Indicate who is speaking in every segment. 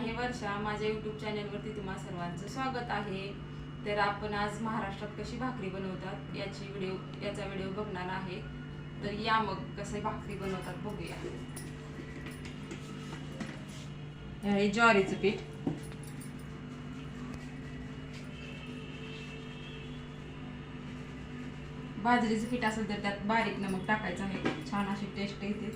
Speaker 1: आहे वर्षा माझ्या यूट्यूब चॅनलवरती तुम्हा सर्वांचं स्वागत आहे. तर आपण आज महाराष्ट्रात कशी भाकरी बनवतात याची व्हिडिओ याचा व्हिडिओ बघणार आहे. तर या मग कसे भाकरी बनवतात बघूया. हे ज्वारीचं पीठ. बाजरीचं पीठ असेल तर त्यात बारीक नमक टाकायचं आहे. छान अशी टेस्ट येते.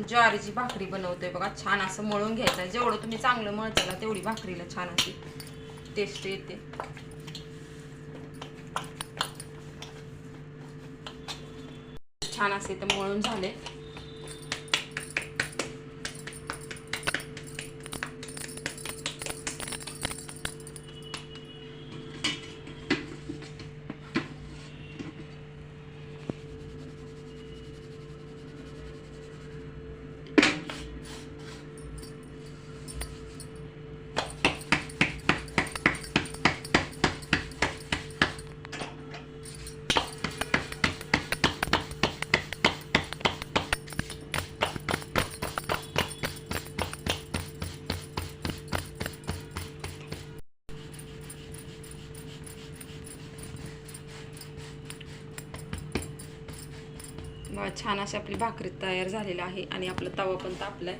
Speaker 1: आपण ज्वारीची भाकरी बनवतोय बघा छान असं मळून घ्यायचं. जेवढं तुम्ही चांगलं मळताला तेवढी भाकरीला छान अशी टेस्ट येते. छान असे तर मळून झाले. छान अशी आपली भाकरी तयार झालेली आहे आणि आपला तवा पण तापलाय.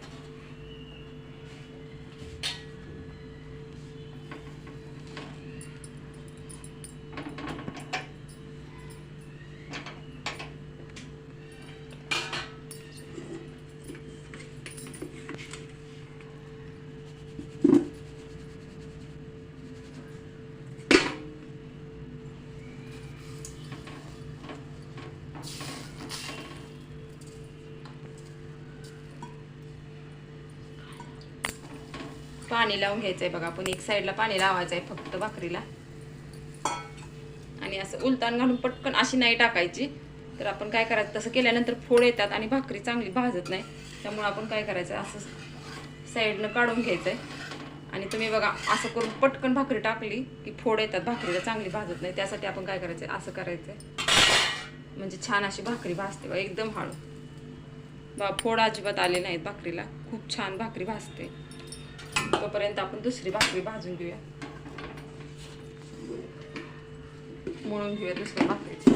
Speaker 1: पाणी लावून घ्यायचं आहे बघा आपण. एक साईडला पाणी लावायचं आहे फक्त भाकरीला. आणि असं उलतान घालून पटकन अशी नाही टाकायची. तर आपण काय करायचं? तसं केल्यानंतर फोड येतात आणि भाकरी चांगली भाजत नाही. त्यामुळे आपण काय करायचं? असं साईडनं काढून घ्यायचंय. आणि तुम्ही बघा असं करून पटकन भाकरी टाकली की फोड येतात. भाकरीला चांगली भाजत नाही. त्यासाठी आपण काय करायचं असं करायचंय. म्हणजे छान अशी भाकरी भाजते बघा एकदम हळू. बा फोड अजिबात आले नाहीत भाकरीला. खूप छान भाकरी भाजते. तोपर्यंत आपण दुसरी भाकरी भाजून घेऊया. म्हणून घेऊया दुसऱ्या भाकरीची.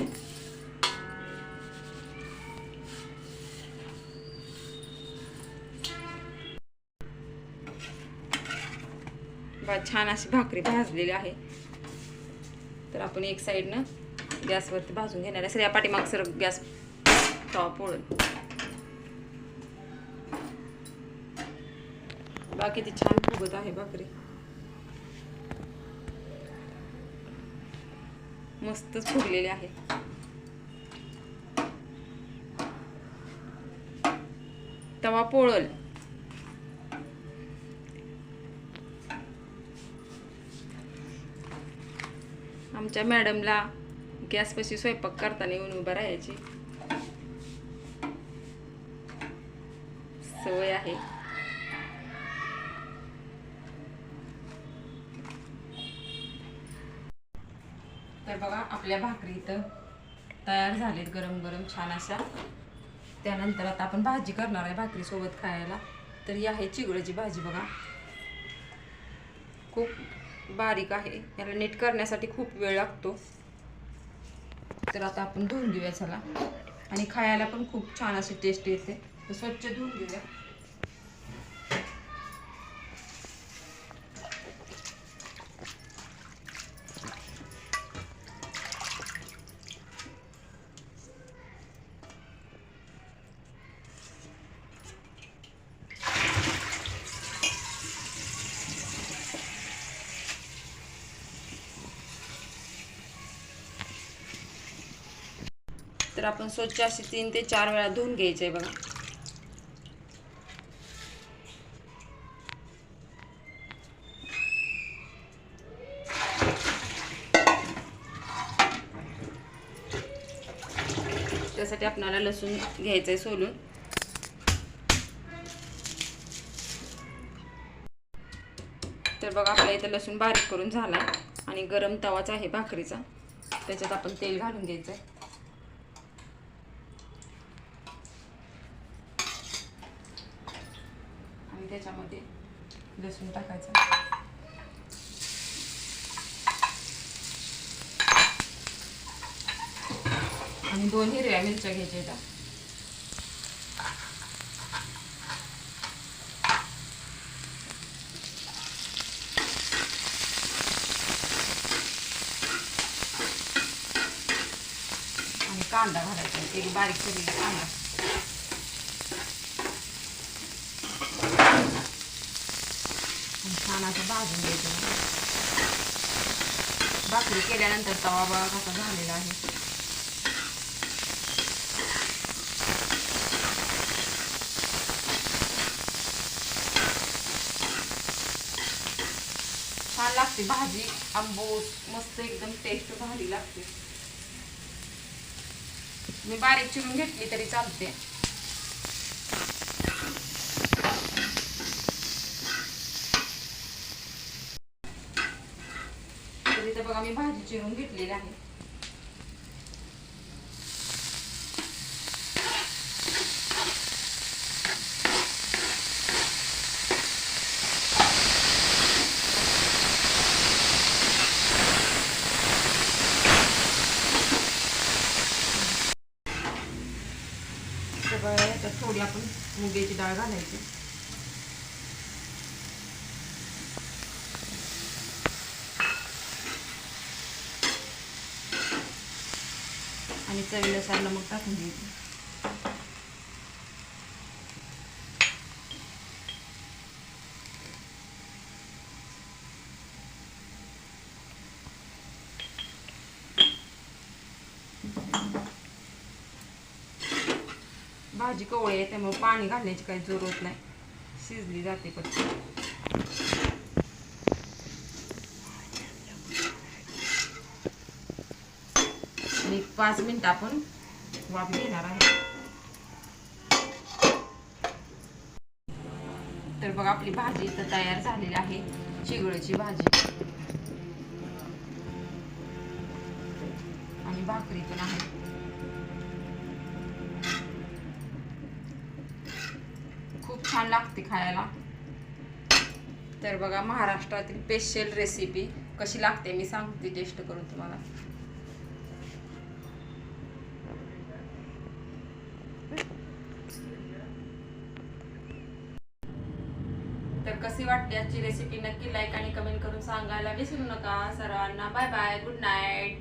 Speaker 1: बा छान अशी भाकरी भाजलेली आहे. तर आपण एक साईडनं गॅसवरती भाजून घेणार आहे. सर या पाठीमाग सर गॅस टॉप ओळून बा किती छान फुगत आहे भाकरी. मस्तच फुगलेली आहे. तवा पोळल. आमच्या मॅडमला गॅसपाशी स्वयंपाक करताना येऊन उभा राहायची. सवय आहे. तर बघा आपल्या भाकरी इथं तयार झालेत गरम गरम छान अशा. त्यानंतर आता आपण भाजी करणार आहे भाकरीसोबत खायला. तर ही आहे चिगळ्याची भाजी बघा. खूप बारीक आहे. याला नीट करण्यासाठी खूप वेळ लागतो. तर आता आपण धुवून घेऊया चला. आणि खायला पण खूप छान अशी टेस्ट येते. तर स्वच्छ धुवून घेऊया. तर आपण स्वच्छ अशी तीन ते चार वेळा धुवून घ्यायचे बघा. त्यासाठी आपणाला लसूण घ्यायचं आहे सोलून. तर बघा आपला इथं लसूण बारीक करून झाला आणि गरम तवाच आहे भाकरीचा. त्याच्यात आपण तेल घालून घ्यायचं आहे आणि त्याच्यामध्ये लसूण टाकायचं. आणि दोन हिरव्या मिरच्या घ्यायच्या त्या आणि कांदा घालायचा. एक बारीक सगळी कांदा आणि छान असं भाजून घ्यायचं. भाकरी केल्यानंतर तवा बळा कसा झालेला आहे. छान लागते भाजी. आंबूस मस्त एकदम टेस्ट भारी लागते. मी बारीक चिरून घेतली तरी चालते तर इथं बघा मी भाजी चिरून घेतलेली आहे. सगळं थोडी आपण मुगेची डाळ घालायची. आणि चवीनुसार नमक टाकून घ्यायचं. भाजी कवळी आहे त्यामुळे पाणी घालण्याची काही जरूरत नाही. शिजली जाते पटकन. आणि एक पाच मिनिट आपण वाफ घेणार आहे. तर बघा आपली भाजी इथं तयार झालेली आहे चिगळची भाजी. आणि भाकरी पण आहे. खूप छान लागते खायला. तर बघा महाराष्ट्रातील स्पेशल रेसिपी कशी लागते मी सांगते टेस्ट करून तुम्हाला. तर कशी वाटते आजची रेसिपी नक्की लाईक आणि कमेंट करून सांगायला विसरू नका. सर्वांना बाय बाय गुड नाईट